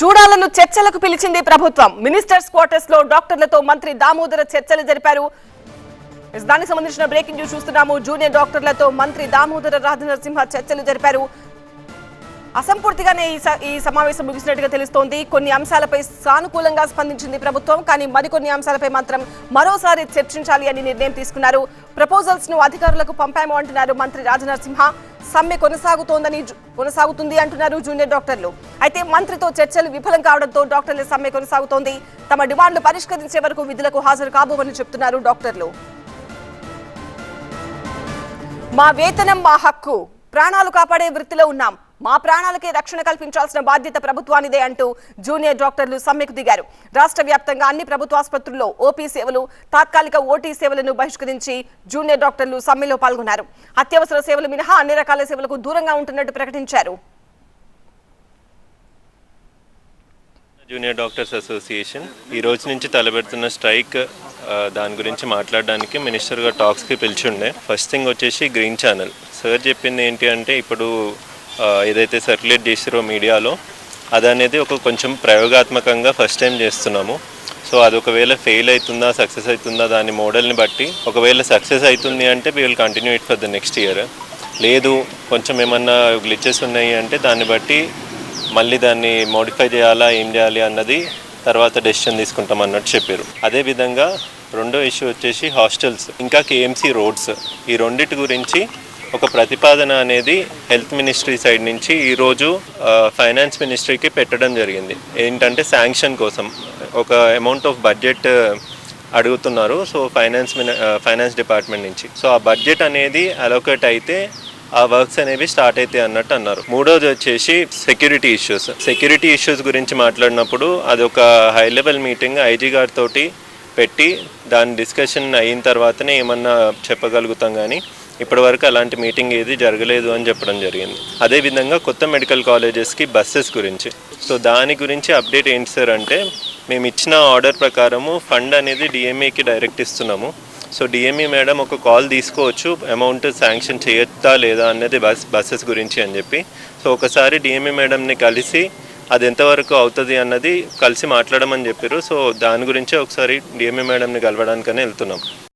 జూడాలను చర్చలకు పిలిచింది ప్రభుత్వం. మినిస్టర్స్ క్వార్టర్స్లో డాక్టర్లతో మంత్రి దామోదర చర్చలు జరిపారు. దానికి సంబంధించిన బ్రేకింగ్ న్యూస్ చూస్తున్నాము. జూనియర్ డాక్టర్లతో మంత్రి దామోదర రాజనరసింహ చర్చలు జరిపారు. అసంపూర్తిగానే ఈ స- ఈ సమావేశం ముగిసినట్టుగా తెలుస్తోంది. కొన్ని అంశాలపై సానుకూలంగా స్పందించింది ప్రభుత్వం కానీ మరికొన్ని అంశాలపై మాత్రం మరోసారి చర్చించాలి అని నిర్ణయం తీసుకున్నారు. ప్రపోజల్స్ను అధికారులకు పంపాము అంటున్నారు మంత్రి రాజనరసింహ సమ్మె కొనసాగుతోందని కొనసాగుతుంది అంటున్నారు జూనియర్ డాక్టర్లు. అయితే మంత్రితో చర్చలు విఫలం కావడంతో డాక్టర్ల సమ్మె కొనసాగుతోంది. తమ డిమాండ్లు పరిష్కరించే వరకు విధులకు హాజరు కాబోమని చెప్తున్నారు డాక్టర్లు. మా వేతనం మా హక్కు. ప్రాణాలు కాపాడే వృత్తిలో ఉన్నాం. మా ప్రాణాలకే రక్షణ కల్పించాల్సిన బాధ్యత ప్రభుత్వానిదే అంటూ జూనియర్ డాక్టర్లు సమ్మెకు దిగారు. రాష్ట్ర వ్యాప్తంగా అన్ని ప్రభుత్వ ఆసుపత్రుల్లో ఓపీ సేవలు తాత్కాలిక ఓటీ సేవలను బహిష్కరించి జూనియర్ డాక్టర్లు సమ్మెలో పాల్గొన్నారు. అత్యవసర సేవలు మినహా అన్ని రకాల సేవలకు దూరంగా ఉంటున్నట్టు ప్రకటించారు. జూనియర్ డాక్టర్స్ అసోసియేషన్ ఈ రోజు నుంచి తలపెడుతున్న స్ట్రైక్ దాని గురించి మాట్లాడడానికి మినిస్టర్గా టాక్స్కి పిలిచి ఉండే ఫస్ట్ థింగ్ వచ్చేసి గ్రీన్ ఛానల్. సార్ చెప్పింది ఏంటి అంటే ఇప్పుడు ఏదైతే సర్క్యులేట్ చేసిరో మీడియాలో అదనేది ఒక కొంచెం ప్రయోగాత్మకంగా ఫస్ట్ టైం చేస్తున్నాము. సో అది ఒకవేళ ఫెయిల్ అవుతుందా సక్సెస్ అవుతుందా దాని మోడల్ని బట్టి ఒకవేళ సక్సెస్ అవుతుంది అంటే we will continue it for the next year లేదు కొంచెం ఏమన్నా గ్లిచెస్ ఉన్నాయి అంటే దాన్ని బట్టి మళ్ళీ దాన్ని మోడిఫై చేయాలా ఏం చేయాలి అన్నది తర్వాత డెసిషన్ తీసుకుంటాం అన్నట్టు చెప్పారు. అదేవిధంగా రెండో ఇష్యూ వచ్చేసి హాస్టల్స్ ఇంకా కేఎంసీ రోడ్స్ ఈ రెండింటి గురించి ఒక ప్రతిపాదన అనేది హెల్త్ మినిస్ట్రీ సైడ్ నుంచి ఈరోజు ఫైనాన్స్ మినిస్ట్రీకి పెట్టడం జరిగింది. ఏంటంటే శాంక్షన్ కోసం. ఒక అమౌంట్ ఆఫ్ బడ్జెట్ అడుగుతున్నారు. So finance mini finance department నుంచి. సో ఆ బడ్జెట్ అనేది అలోకేట్ అయితే ఆ వర్క్స్ అనేవి స్టార్ట్ అవుతాయి అన్నట్టు అన్నారు. మూడోది వచ్చేసి సెక్యూరిటీ ఇష్యూస్ సెక్యూరిటీ ఇష్యూస్ గురించి మాట్లాడినప్పుడు అది ఒక హై లెవెల్ మీటింగ్ ఐజీ గారితో పెట్టి దాని డిస్కషన్ అయిన తర్వాతనే ఏమన్నా చెప్పగలుగుతాం కానీ ఇప్పటివరకు అలాంటి మీటింగ్ ఏది జరగలేదు అని చెప్పడం జరిగింది. అదేవిధంగా కొత్త మెడికల్ కాలేజెస్కి బస్సెస్ గురించి. సో దాని గురించి అప్డేట్ ఏంటి సార్ అంటే మేము ఇచ్చిన ఆర్డర్ ప్రకారము ఫండ్ అనేది డిఎంఏకి డైరెక్ట్ ఇస్తున్నాము. సో డిఎంఈ మేడం ఒక కాల్ తీసుకోవచ్చు అమౌంట్ శాంక్షన్ చేయొచ్చా లేదా అన్నది బస్ బస్సెస్ గురించి అని చెప్పి. సో ఒకసారి డిఎంఈ మేడంని కలిసి అది ఎంతవరకు అవుతుంది అన్నది కలిసి మాట్లాడమని చెప్పారు సో దాని గురించే ఒకసారి డిఎంఈ మేడంని కలవడానికనే వెళ్తున్నాం.